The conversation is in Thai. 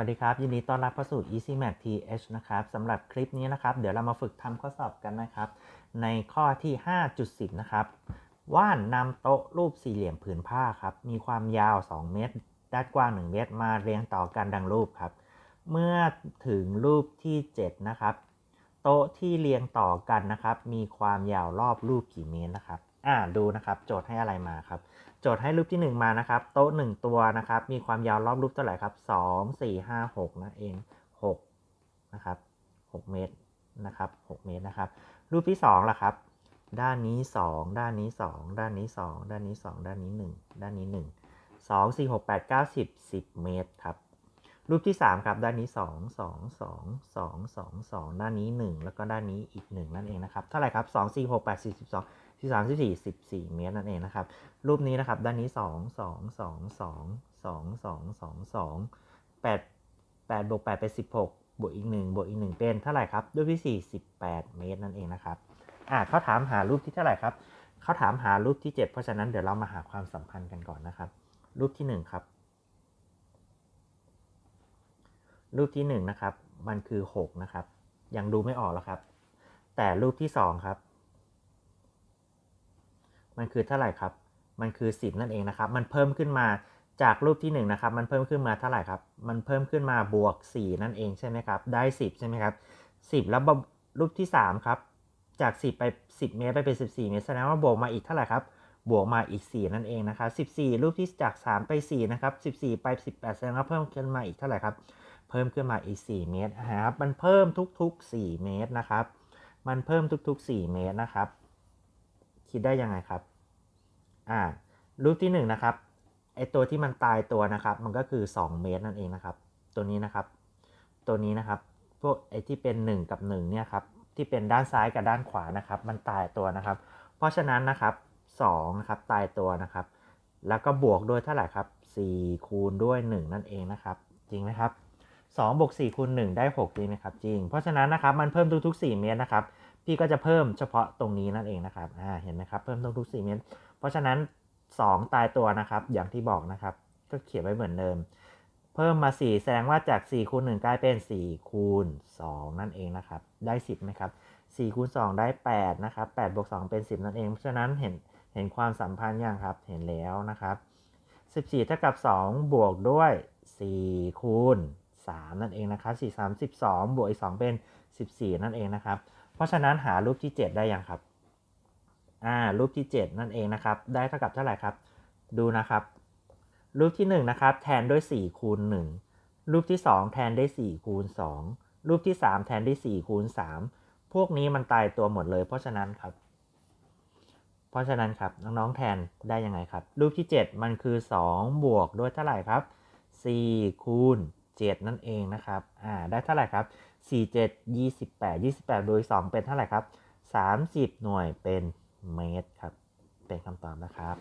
วัสดีครับ ยินดีต้อนรับเข้าสู่ Easy Math TH นะครับสำหรับคลิปนี้นะครับ เดี๋ยวเรามาฝึกทำข้อสอบกันนะครับ ในข้อที่ 5.10 นะครับว่านนำโต๊ะรูปสี่เหลี่ยมผืนผ้าครับ มีความยาว 2 เมตร ด้านกว้าง 1 เมตร มาเรียงต่อกันดังรูปครับ เมื่อถึงรูปที่ 7 นะครับ โต๊ะที่เรียงต่อกันนะครับ มีความยาวรอบรูปกี่เมตรนะครับ อ่าดูนะครับโจทย์ให้อะไรมาครับ โจทย์ให้รูปที่ 1 มานะครับ โต๊ะ 1 ตัวนะครับ มีความยาวรอบรูปเท่าไหร่ครับ 2 4 5 6นั่นเอง6นะครับ6เมตรนะครับ6เมตรนะครับ รูปที่2ล่ะครับ ด้านนี้ 2 ด้านนี้ 2 ด้านนี้ 2 ด้านนี้ 2 ด้านนี้ 1 ด้านนี้ 1 2 4 6 8 9 10 10 เมตรครับรูปที่ 3 ครับด้านนี้ 2 2 2 2 2 2 ด้านนี้ 1 แล้วก็ด้านนี้อีก 1 นั่นเองนะครับ เท่าไหร่ครับ 2 4 6 8 4 12 13 14 14เมตรนั่นเองนะครับ รูปนี้นะครับ ด้านนี้2 2 2 2 2 2 2 2 8 8บวก8เป็น16บหกบวกอีก1บวกอีก1เป็นเท่าไหร่ครับ รูปที่4 18เมตรนั่นเองนะครับอ่าเขาถามหารูปที่เท่าไหร่ครับเขาถามหารูปที่7เพราะฉะนั้นเดี๋ยวเรามาหาความสัมพันธ์กันก่อนนะครับ รูปที่1ครับ รูปที่1นะครับ มันคือ6นะครับ ยังดูไม่ออกแล้วครับ แต่รูปที่2ครับ มันคือเท่าไหร่ครับ มันคือ 10 นั่นเองนะครับ มันเพิ่มขึ้นมาจากรูปที่1นะครับ มันเพิ่มขึ้นมาเท่าไหร่ครับ มันเพิ่มขึ้นมาบวก 4 นั่นเองใช่ไหมครับ ได้ 10 ใช่ไหมครับ 10 แล้วรูปที่ 3 ครับ จาก 10 ไป 10 เมตรไปเป็น 14 เมตร แสดงว่าบวกมาอีกเท่าไหร่ครับ บวกมาอีก 4 นั่นเองนะครับ 14 รูปที่จาก 3 ไป 4 นะครับ 14 ไป 18 แสดงว่าเพิ่มขึ้นมาอีกเท่าไหร่ครับ เพิ่มขึ้นมาอีก 4 เมตรนะครับ มันเพิ่มทุกๆ 4 เมตรนะครับ มันเพิ่มทุกๆ 4 เมตรนะครับ คิดได้ยังไงครับ อ่า รูปที่1นนะครับ ไอตัวที่มันตายตัวนะครับ มันก็คือ 2 เมตรนั่นเองนะครับ ตัวนี้นะครับ ตัวนี้นะครับ พวกไอที่เป็น 1 กับ1เนี่ยครับ ที่เป็นด้านซ้ายกับด้านขวานะครับ มันตายตัวนะครับ เพราะฉะนั้นนะครับ2นะครับ ตายตัวนะครับ แล้วก็บวกด้วยเท่าไหร่ครับ 4 คูณด้วย 1 นั่นเองนะครับ จริงไหมครับ2บวก4คูณ1ได้6จริงไหมครับ จริง เพราะฉะนั้นนะครับ มันเพิ่มทุกๆ 4 เมตรนะครับ พี่ก็จะเพิ่มเฉพาะตรงนี้นั่นเองนะครับเห็นไหมครับ เพิ่มตรงทุก4เมตร เพราะฉะนั้น 2 ตายตัวนะครับ อย่างที่บอกนะครับ ก็เขียนไว้เหมือนเดิม เพิ่มมา 4 แสดงว่าจาก4คูณ1กลายเป็น4คูณ2นั่นเองนะครับ ได้ 10ไหมครับ4คูณ2ได้8นะครับ8บวก2เป็น 10 นั่นเอง เพราะฉะนั้นเห็นเห็นความสัมพันธ์ยังครับ เห็นแล้วนะครับ 14เท่ากับ 2 บวกด้วย 4 คูณ3นั่นเองนะครับ4 3 12 บวกอีก 2 เป็น 14 นั่นเองนะครับ เพราะฉะนั้นหารูปที่ 7 ได้ยังครับ อ่า รูปที่ 7 นั่นเองนะครับ ได้เท่ากับเท่าไหร่ครับ ดูนะครับ รูปที่1นะครับ แทนด้วย 4 คูณ 1 รูปที่ 2 แทนได้ 4 คูณ 2 รูปที่ 3 แทนได้ 4 คูณ 3 พวกนี้มันตายตัวหมดเลย เพราะฉะนั้นครับ เพราะฉะนั้นครับ น้องๆ แทนได้ยังไงครับ รูปที่ 7 มันคือ 2 บวกด้วยเท่าไหร่ครับ 4 คูณ 7 นั่นเองนะครับ อ่า ได้เท่าไหร่ครับ 4 7 28 28โดย2เป็นเท่าไหร่ครับ30หน่วยเป็นเมตรครับ เป็นคำตอบนะครับ